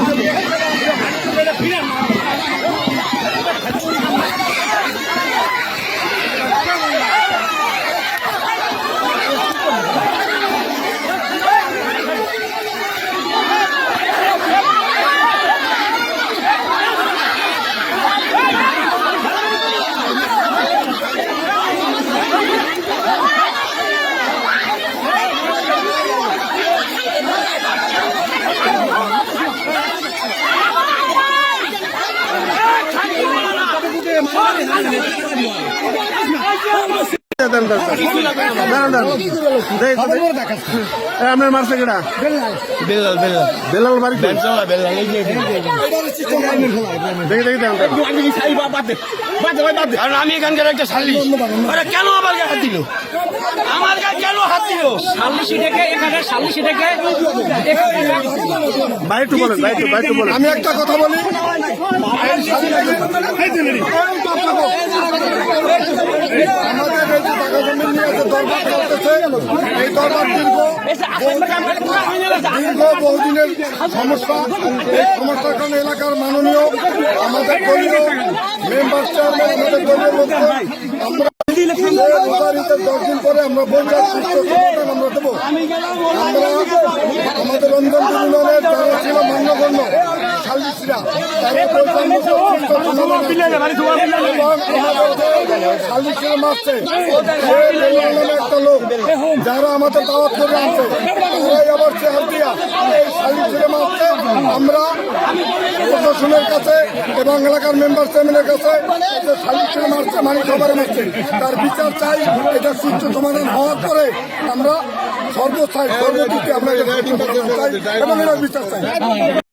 দেন, দেন, দেন। দাঁড়ান, দাঁড়ান। দেই, আপনার মারছে কেডা বেলাল বেলাল বেলাল বাড়ি কই? বেলাল এই যে দেখি দেখি দেন, দেন। কারণ আমি এখানকার একটা আরে কেন আমার গায়ে হাত দিল আমার গায়ে কেন হাত দিল থেকে এখানে থেকে বলেন বলেন আমি একটা কথা বলি আমাদের এই জমি নিয়ে যে দরবার চলতেছে। এই দরবার দীর্ঘ বহুদিনের সমস্যা। এই সমস্যার কারণে এলাকার মাননীয় আমাদের দলীয় মেম্বার চেয়ারম্যান, আমাদের দলীয় লোকজন, আমরা দশ দিন পরে আমরা বইটার সুস্থ আমরা দেবো। আমরা আমাদের রঞ্জন ইউনিয়নের যারা মান্যগণ্য একটা লোক যারা আমাদের দাওয়াত করে আনছে আবার আমরা প্রশাসনের কাছে এবং এলাকার মেম্বার চেয়ারম্যানের কাছে। সালিশের মারছে মানে সবার মারছে তার বিচার চাই এটা সুস্থ সমাধান হওয়ার পরে আমরা সর্বস্থায় সর্বদিকে আমরা এবং এটার বিচার চাই।